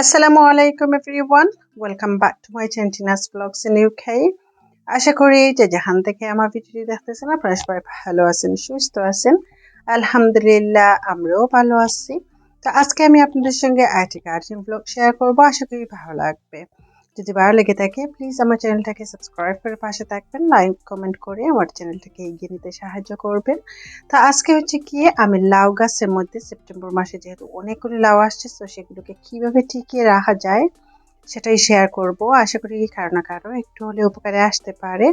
আসসালামু আলাইকুম everyone welcome back to my চ্যান্টিনাস blogs in UK আশা করি যে যেখান থেকে আমার ভিডিওটি দেখতেছেন, আপনারা সবাই ভালো আছেন, সুস্থ আছেন। আলহামদুলিল্লাহ, আমরাও ভালো আছি। তো আজকে আমি আপনাদের সঙ্গে আইটি গার্ডেন ব্লগ শেয়ার করব। আশা করি ভালো লাগবে। যদি ভালো লেগে থাকে প্লিজ আমার চ্যানেলটাকে সাবস্ক্রাইব করে পাশে থাকবেন। লাইক কমেন্ট করে আমার চ্যানেলটাকে এগিয়ে নিতে সাহায্য করবেন। তা আজকে হচ্ছে কি, আমি লাউ গাছের মধ্যে সেপ্টেম্বর মাসে যেহেতু অনেকগুলো লাউ আসছে, তো সেগুলোকে কীভাবে টিকিয়ে রাখা যায় সেটাই শেয়ার করব। আশা করি কারও না কারও একটু হলে উপকারে আসতে পারে।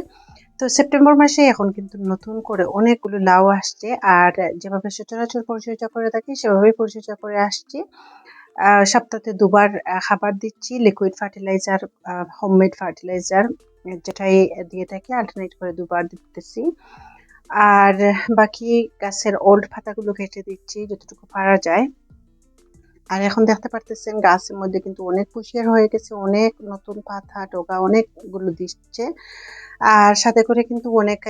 তো সেপ্টেম্বর মাসে এখন কিন্তু নতুন করে অনেকগুলো লাউ আসছে, আর যেভাবে সচরাচর পরিচর্যা করে থাকি, সেভাবেই পরিচর্যা করে আসছি। সপ্তাহে দুবার খাবার দিচ্ছি। লিকুইড ফার্টিলাইজার হোমমেড ফার্টিলাইজার যেটাই দিয়ে থাকি আল্টারনেট করে দুবার দিতেছি। আর বাকি গাছের ওল্ড পাতাগুলো কেটে দিচ্ছি, যতটুকু পারা যায়। আর এখন দেখতে পারতেছেন গাছের মধ্যে কিন্তু অনেক পুষিয়ার হয়ে গেছে, অনেক নতুন পাতা, ডোগা অনেকগুলো দিচ্ছে। আর সাথে করে কিন্তু অনেক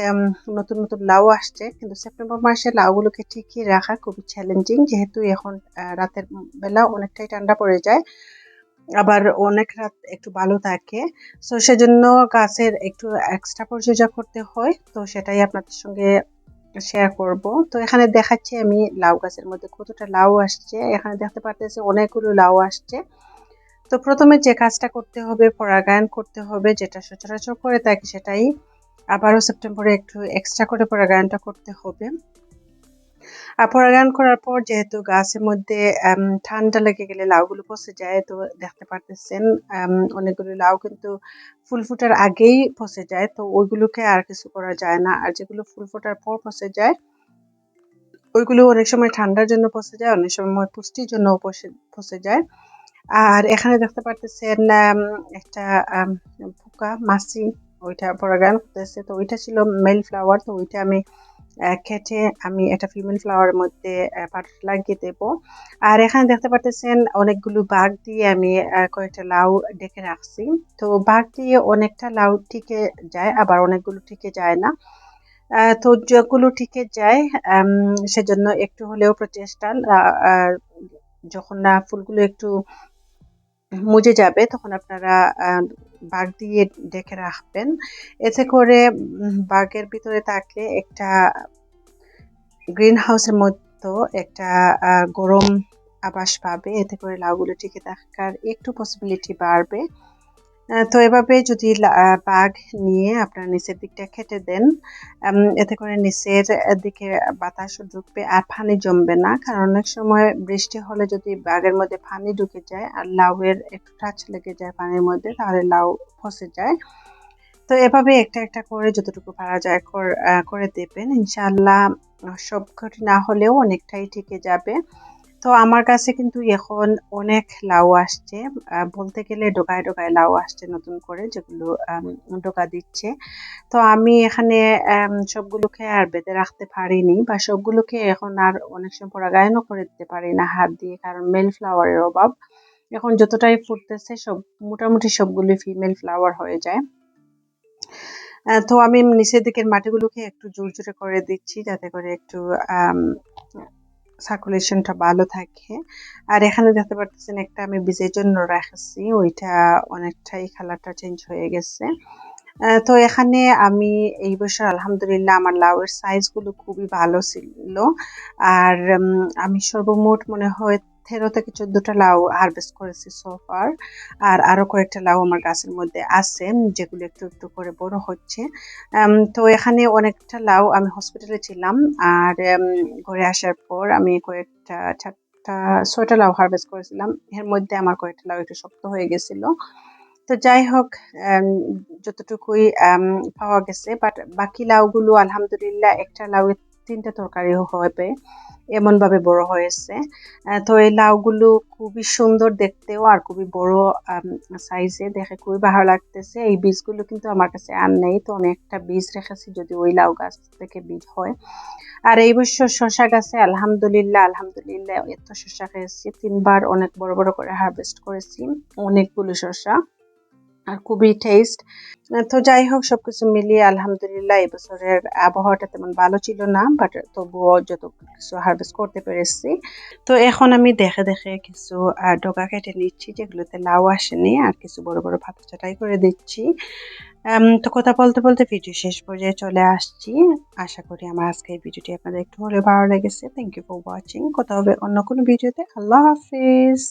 নতুন নতুন লাউ আসছে। কিন্তু সেপ্টেম্বর মাসে লাউগুলোকে ঠিকই রাখা খুবই চ্যালেঞ্জিং যেহেতু এখন রাতের বেলা অনেকটাই ঠান্ডা পড়ে যায়, আবার অনেক রাত একটু ভালো থাকে। সো সেজন্য গাছের একটু এক্সট্রা পরিচর্যা করতে হয়। তো সেটাই আপনাদের সঙ্গে শেয়ার করব। তো এখানে দেখাচ্ছি আমি লাউ গাছের মধ্যে কতটা লাউ আসছে। এখানে দেখতে পারতেছি অনেকগুলো লাউ আসছে। তো প্রথমে যে কাজটা করতে হবে, পরাগায়ন করতে হবে, যেটা সচরাচর করে থাকি সেটাই। আবারও সেপ্টেম্বরে একটু এক্সট্রা করে পরাগায়নটা করতে হবে। পরাগায়ন করার পর যেহেতু গাছের মধ্যে ঠান্ডা লেগে গেলে লাউগুলো পচে যায়, তো দেখতে পারতেছেন অনেকগুলো লাউ কিন্তু ফুল ফুটার আগেই পচে যায়, তো ওইগুলোকে আর কিছু করা যায় না। আর যেগুলো ফুল ফোটার পর পচে যায়, ওইগুলো অনেক সময় ঠান্ডার জন্য পচে যায়, অনেক সময় পুষ্টির জন্য পচে যায়। আর এখানে দেখতে পারতেছেন একটা পোকা, মাছি, ওইটা পরাগায়ন করতেছে, তো ওইটা ছিল মেল ফ্লাওয়ার তো ওইটা আমি কেটে আমি একটা ফিমেল ফ্লাওয়ারের মধ্যে পাট লাগিয়ে দেব। আর এখানে দেখতে পাচ্ছেন অনেকগুলো বাঘ দিয়ে আমি কয়েকটা লাউ ডেকে রাখছি। তো বাঘ দিয়ে অনেকটা লাউ টিকে যায়, আবার অনেকগুলো টিকে যায় না। তো যেগুলো টিকে যায় সেজন্য একটু হলেও প্রচেষ্টা যখন না ফুলগুলো একটু মুজে যাবে, তখন আপনারা বাঘ দিয়ে ডেকে রাখবেন। এতে করে বাঘের ভিতরে থাকলে একটা গ্রিন হাউসের মতো একটা গরম আবাস পাবে। এতে করে লাউগুলো টিকে থাকার একটু পসিবিলিটি বাড়বে। তো এভাবে যদি বাঘ নিয়ে আপনার নিচের দিকটা খেটে দেন এতে করে নিচের দিকে বাতাস ঢুকবে আর পানি জমবে না। কারণ অনেক সময় বৃষ্টি হলে যদি বাঘের মধ্যে পানি ঢুকে যায় আর লাউয়ের একটু টাচ লেগে যায় পানির মধ্যে, তাহলে লাউ ফসে যায়। তো এভাবে একটা একটা করে যতটুকু পারা যায় করে দেবেন। ইনশাল্লাহ সব ক্ষতি না হলেও অনেকটাই টিকে যাবে। তো আমার কাছে কিন্তু এখন অনেক লাউ আসছে। বলতে গেলে ডোকায় ডোকায় লাউ আসছে নতুন করে, যেগুলো ডোকা দিচ্ছে। তো আমি এখানে সবগুলোকে আর বেঁধে রাখতে পারিনি বা সবগুলোকে এখন আর অনেক সময় পরাগায়নও করে দিতে পারি না হাত দিয়ে, কারণ মেল ফ্লাওয়ারের অভাব। এখন যতটাই ফুটতেছে সব, মোটামুটি সবগুলো ফিমেল ফ্লাওয়ার হয়ে যায়। তো আমি নিচের দিকের মাটিগুলোকে একটু জোর জোরে করে দিচ্ছি, যাতে করে একটু সার্কুলেশনটা ভালো থাকে। আর এখানে দেখতে পারতেছেন একটা আমি বিজের জন্য রাখছি, ওইটা অনেকটাই কালারটা চেঞ্জ হয়ে গেছে। তো এখানে আমি এই বছর আলহামদুলিল্লাহ আমার লাউয়ের সাইজগুলো খুবই ভালো ছিল। আর আমি সর্বমোট মনে হয় তেরো থেকে চোদ্দোটা লাউ হারভেস্ট করেছি সোফার আর আরও কয়েকটা লাউ আমার গাছের মধ্যে আছে, যেগুলো একটু একটু করে বড় হচ্ছে। তো এখানে অনেকটা লাউ আমি হসপিটালে ছিলাম, আর ঘরে আসার পর আমি কয়েকটা চারটা, ছয়টা লাউ হারভেস্ট করেছিলাম। এর মধ্যে আমার কয়েকটা লাউ একটু শক্ত হয়ে গেছিল। তো যাই হোক যতটুকুই পাওয়া গেছে বাট বাকি লাউগুলো আলহামদুলিল্লাহ একটা লাউ তিনটা তরকারি হবে। এমনভাবে বড় হয়েছে। তো এই লাউগুলো খুবই সুন্দর দেখতেও আর খুবই বড় সাইজে দেখে খুবই ভালো লাগতেছে। এই বীজগুলো কিন্তু আমার কাছে আর নেই, তো আমি একটা বীজ রেখেছি যদি ওই লাউ গাছ থেকে বীজ হয়। আর এই বছর শশা গাছে আলহামদুলিল্লাহ আলহামদুলিল্লাহ এত শশা খেয়েছি। তিনবার অনেক বড় বড় করে হারভেস্ট করেছি, অনেকগুলো শশা আর খুবই টেস্ট তো যাই হোক, সবকিছু মিলিয়ে আলহামদুলিল্লাহ এবছরের আবহাওয়াটা তেমন ভালো ছিল না বাট তবুও যত কিছু হারভেস্ট করতে পেরেছি। তো এখন আমি দেখে দেখে কিছু ডগা কেটে নিচ্ছি, যেগুলোতে লাউ আসেনি, আর কিছু বড় বড় পাতা চাটাই করে দিচ্ছি। তো কথা বলতে বলতে ভিডিও শেষ পর্যায়ে চলে আসছি। আশা করি আমার আজকে এই ভিডিওটি আপনাদের একটু হলে ভালো লেগেছে। থ্যাংক ইউ ফর ওয়াচিং কথা হবে অন্য কোনো ভিডিওতে আল্লাহ হাফিজ।